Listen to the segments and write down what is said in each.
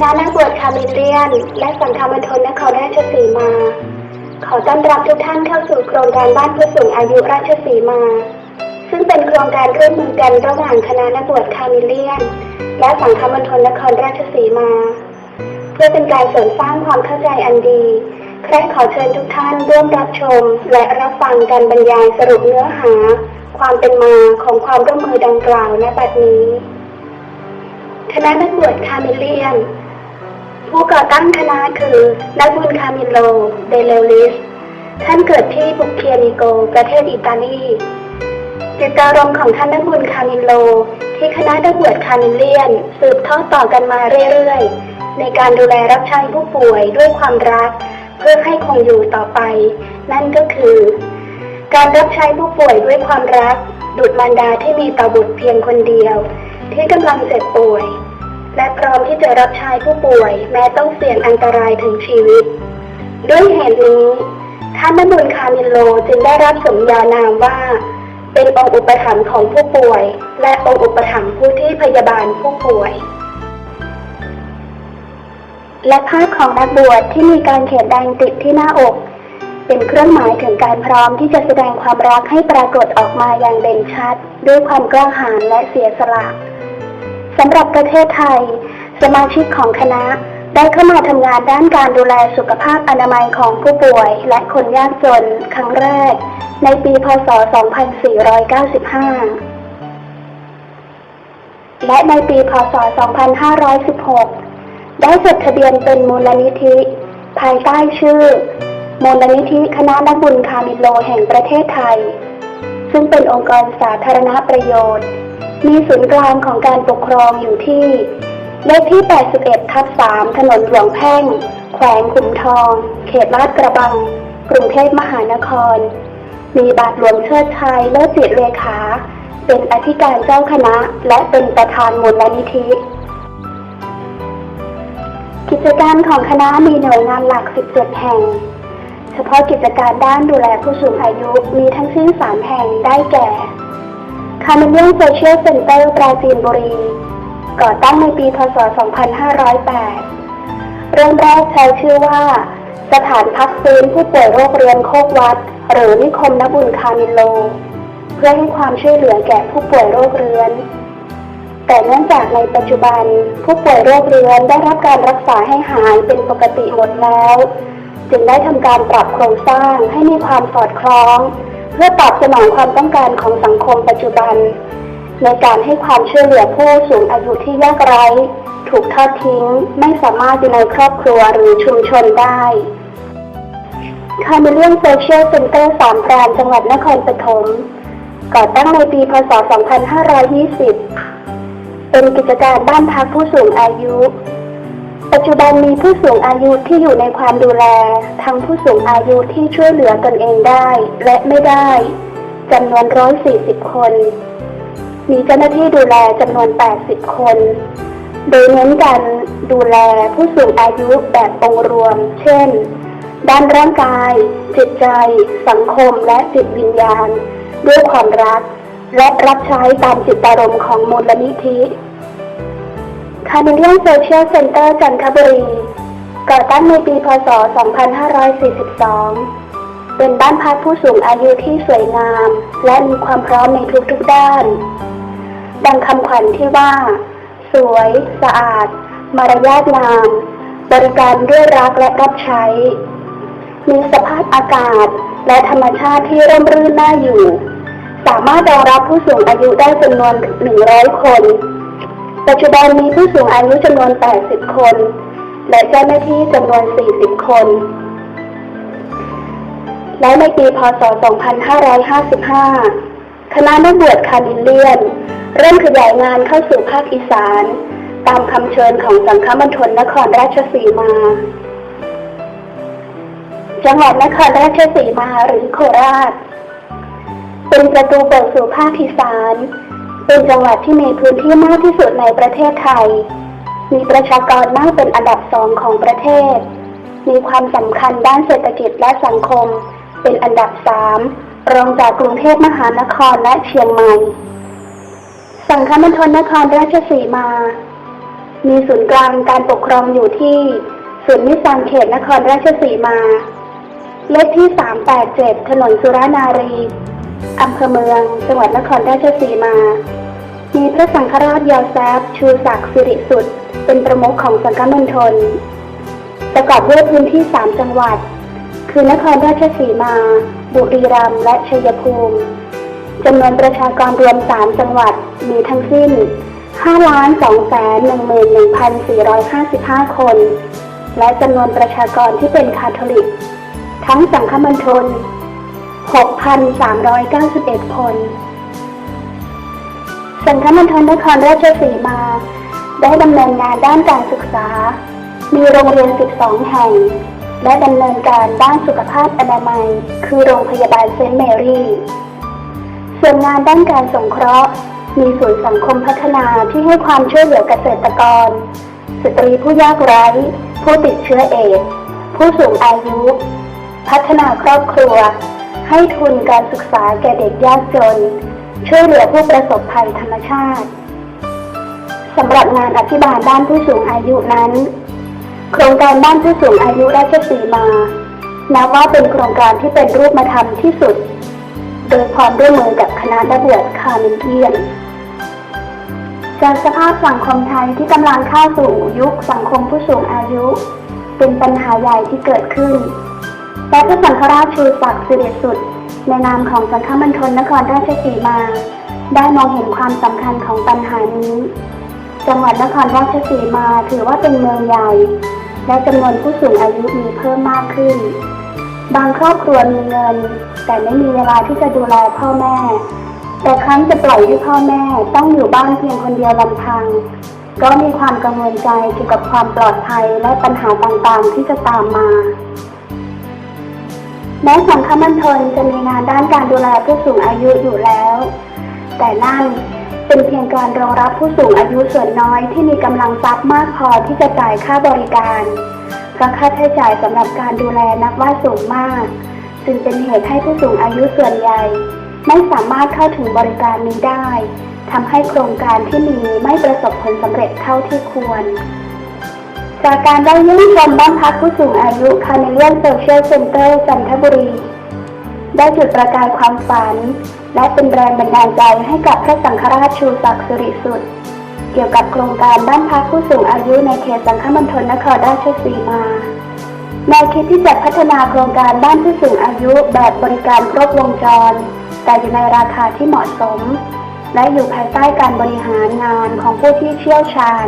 คณะนักบวชคาเมเลียน และสังฆมณฑลนครราชสีมา ขอต้อนรับทุกท่านเข้าสู่โครงการบ้านผู้สูงอายุราชสีมา ซึ่งเป็นโครงการร่วมมือกันระหว่างคณะนักบวชคาเมเลียน และสังฆมณฑลนครราชสีมา เพื่อเป็นการเสริมสร้างความเข้าใจอันดีใครขอเชิญทุกท่านร่วมรับชม และรับฟังการบรรยายสรุปเนื้อหา ความเป็นมาของความร่วมมือดังกล่าวณบัดนี้คณะนักบวชคาเมเลียน ผู้ก่อตั้งคณะคือนักบุญคามิโล เดเลลิส ท่านเกิดที่บุกเคียนิโก ประเทศอิตาลีจิตอารมณ์ของท่านนักบุญคามิโล ที่คณะนักบวชคามิเลียน สืบทอดต่อกันมาเรื่อยๆ ในการดูแลรับใช้ผู้ป่วยด้วยความรัก เพื่อให้คงอยู่ต่อไป นั่นก็คือ การรับใช้ผู้ป่วยด้วยความรัก ดุจมารดาที่มีต่อบุตรเพียงคนเดียว ที่กำลังเจ็บป่วย และพร้อมที่จะรับใช้ผู้ป่วย แม้ต้องเสี่ยงอันตรายถึงชีวิต ด้วยเหตุนี้ท่านนบุญคามิโลจึงได้รับสมญานามว่า เป็นองค์อุปถัมภ์ของผู้ป่วย และองค์อุปถัมภ์ผู้ที่พยาบาลผู้ป่วย และภาพของนักบวชที่มีการเขียนแดงติดที่หน้าอก เป็นเครื่องหมายถึงการพร้อมที่จะแสดงความรักให้ปรากฏออกมาอย่างเด่นชัด ด้วยความกล้าหาญและเสียสละ สำหรับประเทศไทย สมาชิกของคณะได้เข้ามาทำงานด้านการดูแลสุขภาพอนามัยของผู้ป่วยและคนยากจนครั้งแรก ในปี พศ 2495 และในปี พศ 2516 ได้จดทะเบียนเป็นมูลนิธิ ภายใต้ชื่อ มูลนิธิคณะนักบุญคามิโลแห่งประเทศไทย ซึ่งเป็นองค์กรสาธารณประโยชน์ มีศูนย์กลางของการปกครองอยู่ที่เลขที่ 81 ทับ 3 ถนนหลวงแพ่ง แขวงขุมทอง เขตลาดกระบัง กรุงเทพมหานคร มีบาทหลวงเชิดชัยเลิศจิตเลขา เป็นอธิการเจ้าคณะ และเป็นประธานมูลนิธิ กิจการของคณะมีหน่วยงานหลัก 17 แห่ง เฉพาะกิจการด้านดูแลผู้สูงอายุมีทั้งสิ้น3แห่งได้แก่ คาร์เมเลียนโซเชียลเซ็นเตอร์ปราจีนบุรี ก่อตั้งในปีพศ 2508 เริ่มแรกใช้ชื่อว่า สถานพักฟื้นผู้ป่วยโรคเรื้อนโคกวัด หรือนิคมนบุญคามิโล เพื่อให้ความช่วยเหลือแก่ผู้ป่วยโรคเรื้อน แต่เนื่องจากในปัจจุบัน ผู้ป่วยโรคเรื้อนได้รับการรักษาให้หายเป็นปกติหมดแล้ว จึงได้ทำการปรับโครงสร้างให้มีความสอดคล้อง เพื่อตอบสนองความต้องการของสังคมปัจจุบัน ในการให้ความช่วยเหลือผู้สูงอายุที่ยากไร้ ถูกทอดทิ้งไม่สามารถอยู่ในครอบครัวหรือชุมชนได้คาร์เมเลียนโซเชียลเซ็นเตอร์สามพรานจังหวัดนครปฐมก่อตั้งในปีพศ 2520 เป็นกิจการบ้านพักผู้สูงอายุ ปัจจุบันมีผู้สูงอายุที่อยู่ในความดูแล ทั้งผู้สูงอายุที่ช่วยเหลือตนเองได้และไม่ได้จำนวน 140 คน มีเจ้าหน้าที่ดูแลจำนวน 80 คน โดยเน้นการดูแลผู้สูงอายุแบบองค์รวม เช่น ด้านร่างกาย จิตใจ สังคมและจิตวิญญาณ ด้วยความรัก และรับใช้ตามจิตอารมณ์ของมูลนิธิ คาร์เนเลียนโซเชียลเซ็นเตอร์จันทบุรี ก่อตั้งในปี พศ 2542 เป็นบ้านพักผู้สูงอายุที่สวยงาม และมีความพร้อมในทุกๆด้าน ดังคำขวัญที่ว่า สวย สะอาด มารยาทงาม บริการด้วยรักและรับใช้ มีสภาพอากาศและธรรมชาติที่ร่มรื่นน่าอยู่ สามารถรองรับผู้สูงอายุได้จำนวน 100 คน ปัจจุบันมีผู้สูงอายุจำนวน 80 คน และเจ้าหน้าที่จำนวน 40 คน และในปี พศ 2555 คณะนักบวชคาร์ดิเลียน เริ่มขยายงานเข้าสู่ภาคอีสาน ตามคำเชิญของสังฆมณฑลนครราชสีมา จังหวัดนครราชสีมาหรือโคราช เป็นประตูเปิดสู่ภาคอีสาน เป็นจังหวัดที่มีพื้นที่มากที่สุดในประเทศไทย มีประชากรมากเป็นอันดับสองของประเทศ มีความสำคัญด้านเศรษฐกิจและสังคม เป็นอันดับสามรองจากกรุงเทพมหานครและเชียงใหม่ สังฆมณฑลนครราชสีมา มีศูนย์กลางการปกครองอยู่ที่ศูนย์นิสสันเขตนครราชสีมา เลขที่ 387 ถนนสุรานารีอำเภอเมือง จังหวัดนครราชสีมา มีพระสังฆราชยาวแซบชูศักดิ์สิริสุด เป็นประมุขของสังฆมณฑลประกอบด้วยพื้นที่ 3 จังหวัด คือนครราชสีมา บุรีรัมย์และชัยภูมิจำนวนประชากรรวม 3 จังหวัดมีทั้งสิ้น 5,211,455 คน และจำนวนประชากรที่เป็นคาทอลิก ทั้งสังฆมณฑล6,391 คน สังฆมณฑลนครราชสีมา ได้ดำเนินงานด้านการศึกษา มีโรงเรียน 12 แห่ง และดำเนินการด้านสุขภาพอนามัย คือโรงพยาบาลเซนต์แมรี่ ส่วนงานด้านการสงเคราะห์ มีศูนย์สังคมพัฒนาที่ให้ความช่วยเหลือเกษตรกร สตรีผู้ยากไร้ ผู้ติดเชื้อเอดส์ผู้สูงอายุ พัฒนาครอบครัว ให้ทุนการศึกษาแก่เด็กยากจน ช่วยเหลือผู้ประสบภัยธรรมชาติสำหรับงานอธิบาลด้านผู้สูงอายุนั้น โครงการบ้านผู้สูงอายุราชสีมา นับว่าเป็นโครงการที่เป็นรูปธรรมที่สุด โดยความร่วมมือกับคณะระเบียบคาร์เมนเทียนจากสภาพสังคมไทยที่กำลังเข้าสู่ยุคสังคมผู้สูงอายุ เป็นปัญหาใหญ่ที่เกิดขึ้น และพระสังฆราชชูศักดิ์สิริสุด ในนามของสังฆมณฑลนครราชสีมา ได้มองเห็นความสำคัญของปัญหานี้ จังหวัดนครราชสีมาถือว่าเป็นเมืองใหญ่ และจำนวนผู้สูงอายุมีเพิ่มมากขึ้น บางครอบครัวมีเงิน แต่ไม่มีเวลาที่จะดูแลพ่อแม่ แต่ครั้งจะปล่อยให้พ่อแม่ต้องอยู่บ้านเพียงคนเดียวลำพัง ก็มีความกังวลใจเกี่ยวกับความปลอดภัยและปัญหาต่างๆที่จะตามมา แม้สังฆมณฑลจะมีงานด้านการดูแลผู้สูงอายุอยู่แล้ว แต่นั่นเป็นเพียงการรองรับผู้สูงอายุส่วนน้อยที่มีกำลังทรัพย์มากพอที่จะจ่ายค่าบริการเพราะค่าใช้จ่ายสำหรับการดูแลนับว่าสูงมาก จึงเป็นเหตุให้ผู้สูงอายุส่วนใหญ่ ไม่สามารถเข้าถึงบริการนี้ได้ทำให้โครงการที่มีไม่ประสบผลสำเร็จเท่าที่ควร จากการได้เยี่ยมชมบ้านพักผู้สูงอายุคาเนเลียนโซเชียลเซ็นเตอร์จันทบุรี ได้จุดประกายความฝัน และเป็นแรงบันดาลใจให้กับพระสังฆราชชูศักดิ์สิริสุด เกี่ยวกับโครงการบ้านพักผู้สูงอายุในเขตสังฆมณฑลนครราชสีมาแนวคิดที่จะพัฒนาโครงการบ้านผู้สูงอายุแบบบริการครบวงจร แต่อยู่ในราคาที่เหมาะสม และอยู่ภายใต้การบริหารงานของผู้ที่เชี่ยวชาญ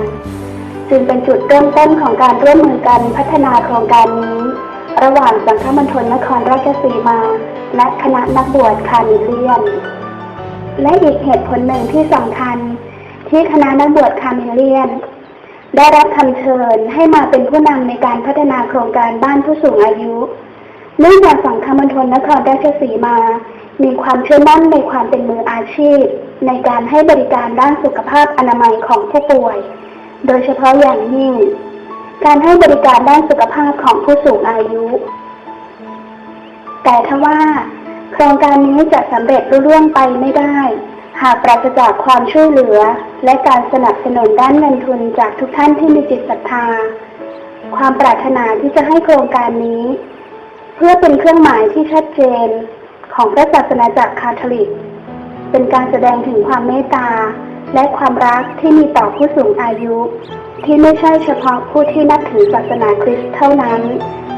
จึงเป็นจุดเริ่มต้นของการร่วมมือกันพัฒนาโครงการนี้ ระหว่างสังฆมณฑลนครราชสีมา และคณะนักบวชคาร์นิเลียน และอีกเหตุผลหนึ่งที่สำคัญ ที่คณะนักบวชคาเมเลียน ได้รับคำเชิญให้มาเป็นผู้นำในการพัฒนาโครงการบ้านผู้สูงอายุเนื่องจากสังฆมณฑลนครราชสีมา มีความเชื่อมั่นในความเป็นมืออาชีพ ในการให้บริการด้านสุขภาพอนามัยของผู้ป่วย โดยเฉพาะอย่างยิ่ง การให้บริการด้านสุขภาพของผู้สูงอายุ แต่ทว่า โครงการนี้จะสำเร็จรุ่ร่วงไปไม่ได้ หากปราศจากความช่วยเหลือ และการสนับสนุนด้านเงินทุนจากทุกท่านที่มีจิตศรัทธา ความปรารถนาที่จะให้โครงการนี้ เพื่อเป็นเครื่องหมายที่ชัดเจน ของพระศาสนาจักรคาทอลิก เป็นการแสดงถึงความเมตตา และความรักที่มีต่อผู้สูงอายุ ที่ไม่ใช่เฉพาะผู้ที่นับถือศาสนาคริสต์เท่านั้น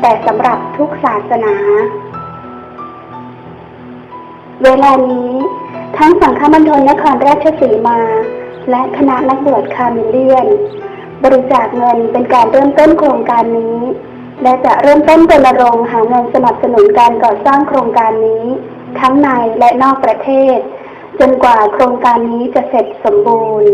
แต่สำหรับทุกศาสนา เวลานี้ ทั้งสังฆมณฑลนครราชสีมา และคณะนักบวชคาเมเลียน บริจาคเงินเป็นการเริ่มต้นโครงการนี้ และจะเริ่มต้นรณรงค์หาเงินสนับสนุนการก่อสร้างโครงการนี้ ทั้งในและนอกประเทศ จนกว่าโครงการนี้จะเสร็จสมบูรณ์